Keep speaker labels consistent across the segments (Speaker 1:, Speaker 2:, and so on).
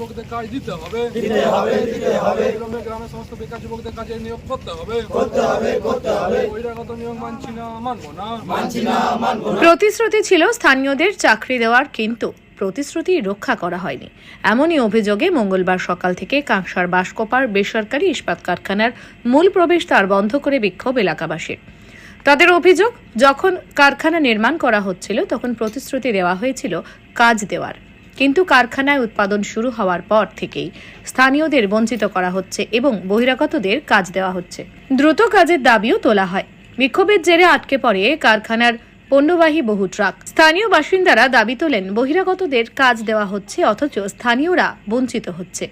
Speaker 1: যুবকদের কাজ দিতে হবে।
Speaker 2: দিতে হবে দিতে হবে।
Speaker 1: গ্রামের সমস্ত বেকার যুবকদের কাজে নিয়োগ করতে হবে।
Speaker 2: করতে হবে করতে হবে।
Speaker 1: বহিরাগত নিয়োগ মানছি না মানবো না।
Speaker 2: মানছি না মানবো না।
Speaker 3: প্রতিশ্রুতি ছিল স্থানীয়দের চাকরি দেওয়ার কিন্তু প্রতিশ্রুতি রক্ষা করা হয়নি। এমনই অভিযোগে মঙ্গলবার সকাল থেকে কাঁকসার বাসকোপার বেসরকারি ইস্পাত কারখানার মূল প্রবেশদ্বার বন্ধ করে বিক্ষোভ এলাকাবাসীর। তাদের অভিযোগ যখন কারখানা নির্মাণ করা হচ্ছিল তখন প্রতিশ্রুতি দেওয়া হয়েছিল কাজ দেওয়ার। কিন্তু কারখানায় উৎপাদন শুরু হওয়ার পর থেকেই স্থানীয়দের বঞ্চিত করা হচ্ছে এবং বহিরাগতদের কাজ দেওয়া হচ্ছে। দ্রুত কাজের দাবিও তোলা হয়। বিক্ষোভের জেরে আটকে পড়ে কারখানার পণ্যবাহী বহু ট্রাক। স্থানীয় বাসিন্দারা দাবি তোলেন, বহিরাগতদের কাজ দেওয়া হচ্ছে, অথচ স্থানীয়রা বঞ্চিত হচ্ছে।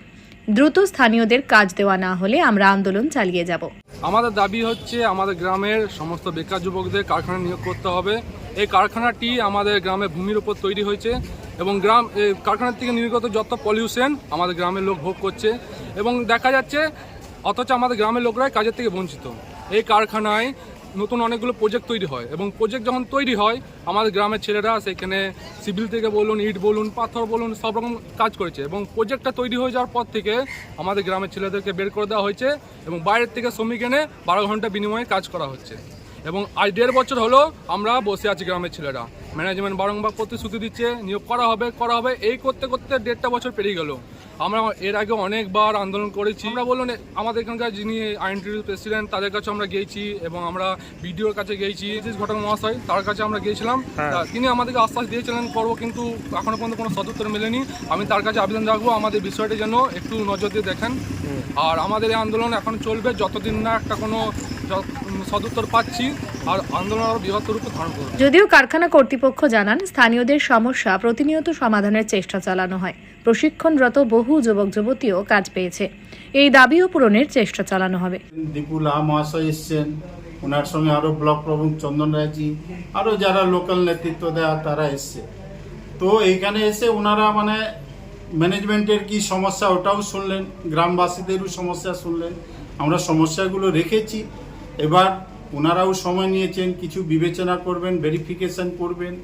Speaker 3: দ্রুত স্থানীয়দের কাজ দেওয়া না হলে আমরা আন্দোলন চালিয়ে যাব।
Speaker 1: আমাদের দাবি হচ্ছে আমাদের গ্রামের সমস্ত বেকার যুবকদের কারখানা নিয়োগ করতে হবে। এই কারখানাটি আমাদের গ্রামে ভূমির উপর তৈরি হয়েছে এবং গ্রাম কারখানার থেকে নির্গত যত পলিউশন আমাদের গ্রামের লোক ভোগ করছে এবং দেখা যাচ্ছে অথচ আমাদের গ্রামের লোকরাই কাজের থেকে বঞ্চিত। এই কারখানায় নতুন অনেকগুলো প্রজেক্ট তৈরি হয় এবং প্রজেক্ট যখন তৈরি হয়, আমাদের গ্রামের ছেলেরা সেখানে সিভিল থেকে বলুন, ইট বলুন, পাথর বলুন, সব রকম কাজ করেছে এবং প্রজেক্টটা তৈরি হয়ে যাওয়ার পর থেকে আমাদের গ্রামের ছেলেদেরকে বের করে দেওয়া হয়েছে এবং বাইরের থেকে শ্রমিক এনে বারো ঘণ্টা বিনিময়ে কাজ করা হচ্ছে। এবং আজ দেড় বছর হলো আমরা বসে আছি গ্রামের ছেলেরা। ম্যানেজমেন্ট বারংবার প্রতিশ্রুতি দিচ্ছে, নিয়োগ করা হবে করা হবে, এই করতে করতে দেড়টা বছর পেরিয়ে গেল। আমরা এর আগে অনেকবার আন্দোলন করেছি। আমরা বলুন আমাদের এখানকার যিনি আইনটির প্রেসিডেন্ট তাদের কাছে আমরা গিয়েছি এবং আমরা বিডিওর কাছে গিয়েছি। ঘটক মহাশয় তার কাছে আমরা গিয়েছিলাম। তিনি আমাদেরকে আশ্বাস দিয়েছিলেন করব কিন্তু এখনও পর্যন্ত কোনো সদুত্তর মেলেনি। আমি তার কাছে আবেদন রাখব আমাদের বিষয়টি যেন একটু নজর দিয়ে দেখেন। আর আমাদের এই আন্দোলন এখন চলবে যতদিন না একটা কোনো সদুত্তর পাচ্ছি আর আন্দোলন আরও বৃহত্তর রূপে ধারণ করবে।
Speaker 3: যদিও কারখানা কর্তৃপক্ষ জানান স্থানীয়দের সমস্যা প্রতিনিয়ত সমাধানের চেষ্টা চালানো হয়। প্রশিক্ষণরত বহু যুবক যুবতীও কাজ পেয়েছে। এই দাবিও পূরণের চেষ্টা চালানো হবে।
Speaker 4: দীপু লাহা মহাশয় এসছেন। ওনার সঙ্গে আরও ব্লক প্রমুখ চন্দন রায়জি আরও যারা লোকাল নেতৃত্ব দেওয়া তারা এসছে। তো এইখানে এসে ওনারা মানে ম্যানেজমেন্টের কি সমস্যা ওটাও শুনলেন গ্রামবাসীদেরও সমস্যা শুনলেন। আমরা সমস্যাগুলো রেখেছি। এবার ওনারাও সময় নিয়েছেন, কিছু বিবেচনা করবেন ভেরিফিকেশন করবেন।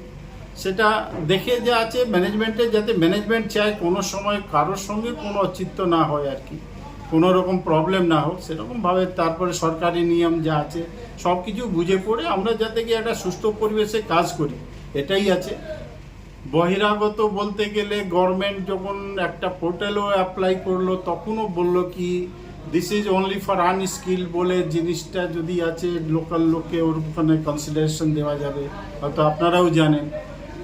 Speaker 4: সেটা দেখে যে আছে ম্যানেজমেন্টে যাতে ম্যানেজমেন্ট চায়, কোনো সময় কারোর সঙ্গে কোনো অচিত্ত না হয় আর কি। কোনো রকম প্রবলেম না হোক সেরকমভাবে তারপরে সরকারি নিয়ম যা আছে, সব কিছু বুঝে পড়ে আমরা যাতে কি একটা সুস্থ পরিবেশে কাজ করি। এটাই আছে। বহিরাগত বলতে গেলে গভর্নমেন্ট যখন একটা পোর্টালও অ্যাপ্লাই করল, তখনও বলল কি this is only for unskilled বলে জিনিসটা যদি আছে লোকাল লোককে ওখানে কনসিডারেশন দেওয়া যাবে। হয়তো আপনারাও জানেন।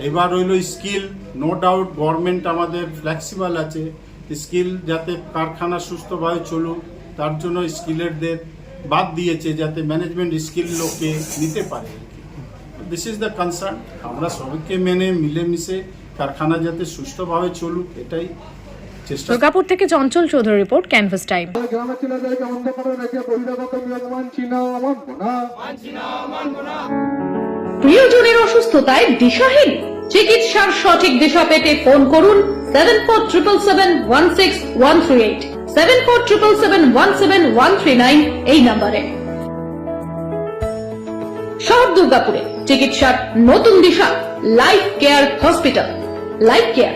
Speaker 4: এবার হইল স্কিল নো ডাউট গভর্নমেন্ট আমাদের ফ্লেক্সিবল আছে। স্কিল যাতে কারখানা সুস্থভাবে চলুক, তার জন্য স্কিলেরদের বাদ দিয়েছে যাতে ম্যানেজমেন্ট স্কিল লোককে নিতে পারে। দিস ইজ দ্য কনসার্ন আমরা সবাইকে মেনে, মিলেমিশে কারখানা যাতে সুস্থভাবে চলুক, এটাই চেষ্টা
Speaker 3: দুর্গাপুর থেকে Chanchal Chowdhury report canvas time
Speaker 1: গ্রামের ছেলেদেরকে অন্ধ করে রেখে বহিরাগত নিয়োগ মানছি না মানবো না।
Speaker 5: প্রিয়জনের অসুস্থতায় দিশাহীন। চিকিৎসার সঠিক দিশা পেতে ফোন করুন seven four triple seven one six one three eight seven four triple seven one seven one three nine এই নাম্বারে। শহর দুর্গাপুরে চিকিৎসার নতুন দিশা life care hospital life care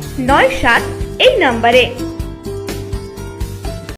Speaker 6: নয় সাত এই নম্বরে।